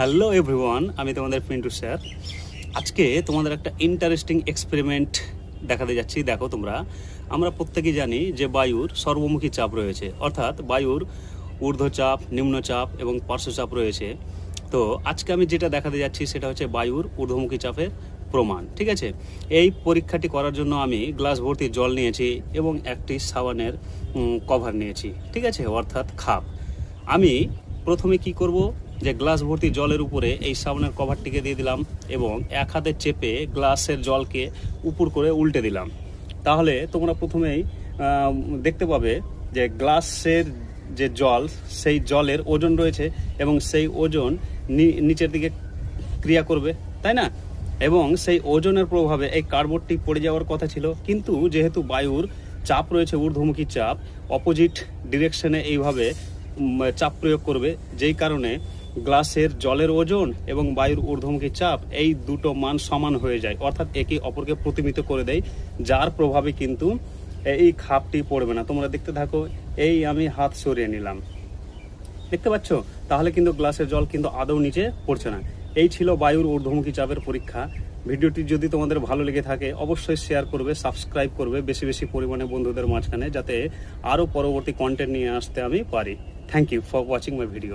Hello everyone, আমি তোমাদের Pintu sir. আজকে তোমাদের একটা ইন্টারেস্টিং এক্সপেরিমেন্ট দেখাতে যাচ্ছি, দেখো তোমরা। আমরা প্রত্যেকেই জানি যে বায়ুর সর্বমুখী চাপ রয়েছে, অর্থাৎ বায়ুর ঊর্ধ্বচাপ, নিম্নচাপ এবং পার্শ্বচাপ রয়েছে। তো আজকে আমি যেটা দেখাতে যাচ্ছি সেটা হচ্ছে বায়ুর ঊর্ধ্বমুখী চাপের প্রমাণ, ঠিক আছে? এই পরীক্ষাটি করার জন্য আমি গ্লাস ভর্তি জল নিয়েছি এবং একটি সাবানের কভার নিয়েছি, ঠিক আছে? অর্থাৎ খাপ। আমি প্রথমে কি করব? যে গ্লাস ভর্তি জলের উপরে এই সাবানের কভারটিকে দিয়ে দিলাম এবং এক হাতে চেপে গ্লাসের জলকে উপর করে উল্টে দিলাম। তাহলে তোমরা প্রথমেই দেখতে পাবে যে গ্লাসের যে জল, সেই জলের ওজন রয়েছে এবং সেই ওজন নিচের দিকে ক্রিয়া করবে, তাই না? এবং সেই ওজনের প্রভাবে এই কার্ডবোর্ডটি পড়ে যাওয়ার কথা ছিল, কিন্তু যেহেতু বায়ুর চাপ রয়েছে, ঊর্ধ্বমুখী চাপ অপোজিট ডিরেকশনে এইভাবে চাপ প্রয়োগ করবে, যেই কারণে গ্লাসের জলের ওজন এবং বায়ুর ঊর্ধ্বমুখী চাপ এই দুটো মান সমান হয়ে যায়, অর্থাৎ একে অপরকে প্রতিমিত করে দেয়, যার প্রভাবে কিন্তু এই খাপটি পড়বে না। তোমরা দেখতে থাকো, এই আমি হাত সরিয়ে নিলাম। দেখতে পাচ্ছ? তাহলে কিন্তু গ্লাসের জল কিন্তু আদৌ নিচে পড়ছে না। এই ছিল বায়ুর ঊর্ধ্বমুখী চাপের পরীক্ষা। ভিডিওটি যদি তোমাদের ভালো লেগে থাকে, অবশ্যই শেয়ার করবে, সাবস্ক্রাইব করবে বেশি বেশি পরিমাণে বন্ধুদের মাঝখানে, যাতে আরও পরবর্তী কন্টেন্ট নিয়ে আসতে আমি পারি। Thank you for watching my video